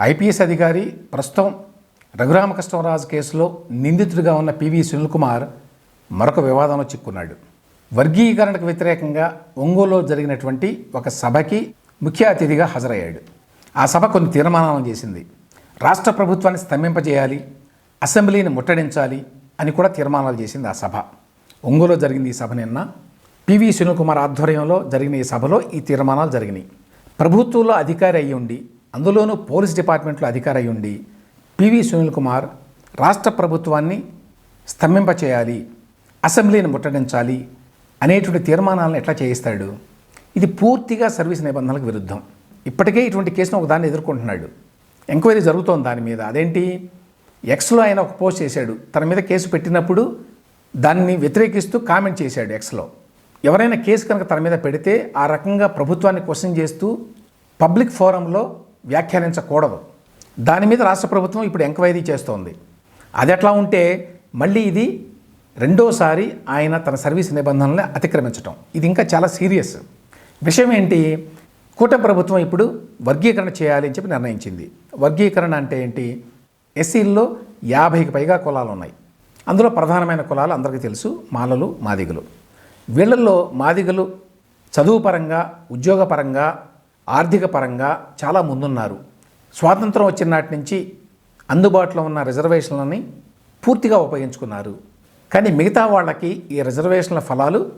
IPS అధికారి ప్రస్తుతం రఘురామకృష్ణరాజు కేసులో నిందితుడిగా ఉన్న పివి సునీల్ కుమార్ మరొక వివాదంలో చిక్కున్నాడు. వర్గీకరణకు వ్యతిరేకంగా ఒంగోలులో జరిగినటువంటి ఒక సభకి ముఖ్య అతిథిగా హాజరయ్యాడు. ఆ సభ కొన్ని తీర్మానాలను చేసింది. రాష్ట్ర ప్రభుత్వాన్ని స్తంభింపజేయాలి అసెంబ్లీని ముట్టడించాలి అని కూడా తీర్మానాలు చేసింది ఆ సభ. ఒంగోలులో జరిగింది ఈ సభ నిన్న. పివి సునీల్ కుమార్ ఆధ్వర్యంలో జరిగిన ఈ సభలో ఈ తీర్మానాలు జరిగినాయి. ప్రభుత్వంలో అధికారి అయ్యి ఉండి అందులోనూ పోలీస్ డిపార్ట్మెంట్లో అధికారి ఉండి పివి సునీల్ కుమార్ రాష్ట్ర ప్రభుత్వాన్ని స్తంభింపచేయాలి అసెంబ్లీని ముట్టడించాలి అనేటువంటి తీర్మానాలను ఎట్లా చేయిస్తాడు? ఇది పూర్తిగా సర్వీస్ నిబంధనలకు విరుద్ధం. ఇప్పటికే ఇటువంటి కేసును ఒకదాన్ని ఎదుర్కొంటున్నాడు. ఎంక్వైరీ జరుగుతోంది దాని మీద. అదేంటి? ఎక్స్లో ఆయన ఒక పోస్ట్ చేశాడు. తన మీద కేసు పెట్టినప్పుడు దాన్ని వ్యతిరేకిస్తూ కామెంట్ చేశాడు ఎక్స్లో. ఎవరైనా కేసు కనుక తన మీద పెడితే ఆ రకంగా ప్రభుత్వాన్ని క్వశ్చన్ చేస్తూ పబ్లిక్ ఫోరంలో వ్యాఖ్యానించకూడదు. దాని మీద రాష్ట్ర ప్రభుత్వం ఇప్పుడు ఎంక్వైరీ చేస్తోంది. అది ఎట్లా ఉంటే మళ్ళీ ఇది రెండోసారి ఆయన తన సర్వీస్ నిబంధనల్ని అతిక్రమించడం ఇది ఇంకా చాలా సీరియస్. విషయం ఏంటి? కూటమి ప్రభుత్వం ఇప్పుడు వర్గీకరణ చేయాలి అని చెప్పి నిర్ణయించింది. వర్గీకరణ అంటే ఏంటి? ఎస్సీల్లో యాభైకి పైగా కులాలు ఉన్నాయి. అందులో ప్రధానమైన కులాలు అందరికీ తెలుసు మాలలు మాదిగలు. వీళ్ళల్లో మాదిగలు చదువుపరంగా ఉద్యోగపరంగా ఆర్థిక పరంగా చాలా ముందున్నారు. స్వాతంత్రం వచ్చిన నాటి నుంచి అందుబాటులో ఉన్న రిజర్వేషన్లని పూర్తిగా ఉపయోగించుకున్నారు. కానీ మిగతా వాళ్ళకి ఈ రిజర్వేషన్ల ఫలాలు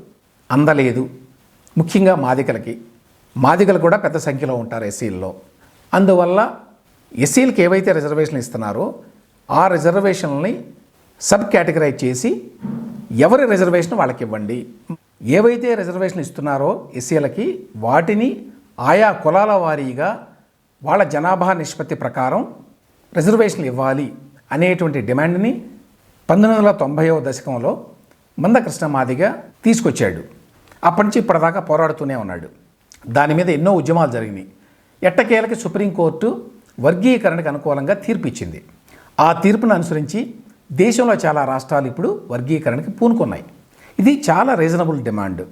అందలేదు. ముఖ్యంగా మాదికలకి మాదికలు కూడా పెద్ద సంఖ్యలో ఉంటారు ఎస్సీల్లో. అందువల్ల ఎస్సీలకు ఏవైతే రిజర్వేషన్లు ఇస్తున్నారో ఆ రిజర్వేషన్లని సబ్ కేటగరైజ్ చేసి ఎవరి రిజర్వేషన్ వాళ్ళకి ఇవ్వండి. ఏవైతే రిజర్వేషన్ ఇస్తున్నారో ఎస్సీలకి వాటిని ఆయా కులాల వారీగా వాళ్ళ జనాభా నిష్పత్తి ప్రకారం రిజర్వేషన్లు ఇవ్వాలి అనేటువంటి డిమాండ్ని పంతొమ్మిది వందల తొంభైవ దశకంలో మందకృష్ణ మాదిగా తీసుకొచ్చాడు. అప్పటి నుంచి ఇప్పటిదాకా పోరాడుతూనే ఉన్నాడు. దాని మీద ఎన్నో ఉద్యమాలు జరిగినాయి. ఎట్టకేలకి సుప్రీంకోర్టు వర్గీకరణకు అనుకూలంగా తీర్పు ఇచ్చింది ఆ తీర్పును అనుసరించి దేశంలో చాలా రాష్ట్రాలు ఇప్పుడు వర్గీకరణకి పూనుకున్నాయి. ఇది చాలా రీజనబుల్ డిమాండ్.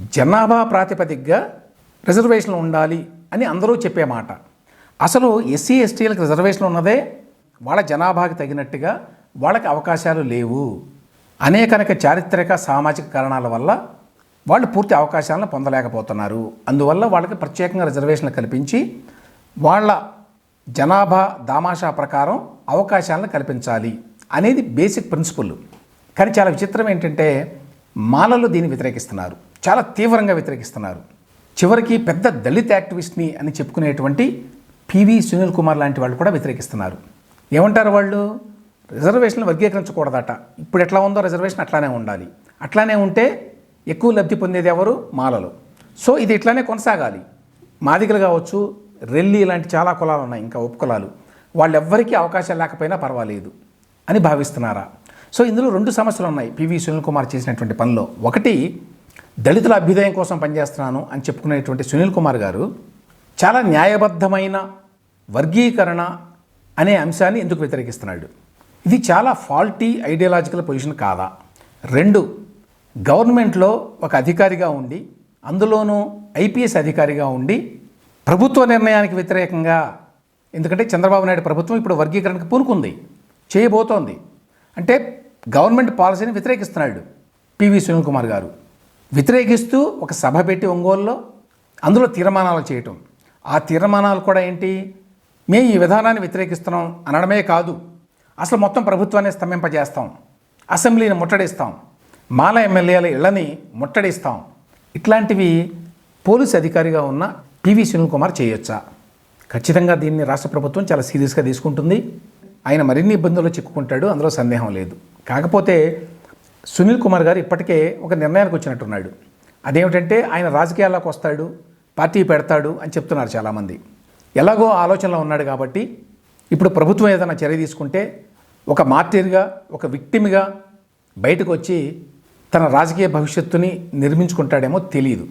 జనాభా ప్రాతిపదికగా రిజర్వేషన్లు ఉండాలి అని అందరూ చెప్పే మాట. అసలు ఎస్సీ ఎస్టీలకు రిజర్వేషన్ ఉన్నదే? వాళ్ళ జనాభాకి తగినట్టుగా వాళ్ళకి అవకాశాలు లేవు. అనేకనక చారిత్రక సామాజిక కారణాల వల్ల వాళ్ళు పూర్తి అవకాశాలను పొందలేకపోతున్నారు. అందువల్ల వాళ్ళకి ప్రత్యేకంగా రిజర్వేషన్లు కల్పించి వాళ్ళ జనాభా దామాషా ప్రకారం అవకాశాలను కల్పించాలి అనేది బేసిక్ ప్రిన్సిపల్. కానీ చాలా విచిత్రం ఏంటంటే మాలలు దీన్ని వ్యతిరేకిస్తున్నారు. చాలా తీవ్రంగా వ్యతిరేకిస్తున్నారు. చివరికి పెద్ద దళిత్ యాక్టివిస్ట్ని అని చెప్పుకునేటువంటి పివి సునీల్ కుమార్ లాంటి వాళ్ళు కూడా వ్యతిరేకిస్తున్నారు. ఏమంటారు వాళ్ళు? రిజర్వేషన్లు వర్గీకరించకూడదట. ఇప్పుడు ఎట్లా ఉందో రిజర్వేషన్ అట్లానే ఉండాలి. అట్లానే ఉంటే ఎక్కువ లబ్ధి పొందేది ఎవరు? మాలలు. సో ఇది ఇట్లానే కొనసాగాలి. మాదిగలు కావచ్చు రెల్లి ఇలాంటి చాలా కులాలు ఉన్నాయి ఇంకా ఉపకులాలు వాళ్ళెవ్వరికీ అవకాశం లేకపోయినా పర్వాలేదు అని భావిస్తున్నారా? సో ఇందులో రెండు సమస్యలు ఉన్నాయి పివి సునీల్ కుమార్ చేసినటువంటి పనిలో. ఒకటి దళితుల అభ్యుదయం కోసం పనిచేస్తున్నాను అని చెప్పుకునేటువంటి సునీల్ కుమార్ గారు చాలా న్యాయబద్ధమైన వర్గీకరణ అనే అంశాన్ని ఎందుకు వ్యతిరేకిస్తున్నాడు? ఇది చాలా ఫాల్టీ ఐడియాలజికల్ పొజిషన్ కాదా? రెండు గవర్నమెంట్లో ఒక అధికారిగా ఉండి అందులోనూ ఐపీఎస్ అధికారిగా ఉండి ప్రభుత్వ నిర్ణయానికి వ్యతిరేకంగా ఎందుకంటే చంద్రబాబు నాయుడు ప్రభుత్వం ఇప్పుడు వర్గీకరణకు పూనుకుంది చేయబోతోంది. అంటే గవర్నమెంట్ పాలసీని వ్యతిరేకిస్తున్నాడు పివి సునీల్ కుమార్ గారు. వ్యతిరేకిస్తూ ఒక సభ పెట్టి ఒంగోలులో అందులో తీర్మానాలు చేయటం. ఆ తీర్మానాలు కూడా ఏంటి? మేము ఈ విధానాన్ని వ్యతిరేకిస్తున్నాం అనడమే కాదు. అసలు మొత్తం ప్రభుత్వాన్ని స్తంభింపజేస్తాం. అసెంబ్లీని ముట్టడిస్తాం. మాల ఎమ్మెల్యేల ఇళ్ళని ముట్టడిస్తాం. ఇట్లాంటివి పోలీసు అధికారిగా ఉన్న పివి సునీల్ కుమార్ చేయొచ్చా? ఖచ్చితంగా దీన్ని రాష్ట్ర ప్రభుత్వం చాలా సీరియస్గా తీసుకుంటుంది. ఆయన మరిన్ని ఇబ్బందుల్లో చిక్కుకుంటాడు. అందులో సందేహం లేదు. కాకపోతే సునీల్ కుమార్ గారు ఇప్పటికే ఒక నిర్ణయానికి వచ్చినట్టున్నాడు. అదేమిటంటే ఆయన రాజకీయాల్లోకి వస్తాడు పార్టీ పెడతాడు అని చెప్తున్నారు చాలామంది. ఎలాగో ఆలోచనలో ఉన్నాడు కాబట్టి ఇప్పుడు ప్రభుత్వం ఏదైనా చర్య తీసుకుంటే ఒక మార్టీర్గా ఒక విక్టిమ్గా బయటకు వచ్చి తన రాజకీయ భవిష్యత్తుని నిర్మించుకుంటాడేమో తెలియదు.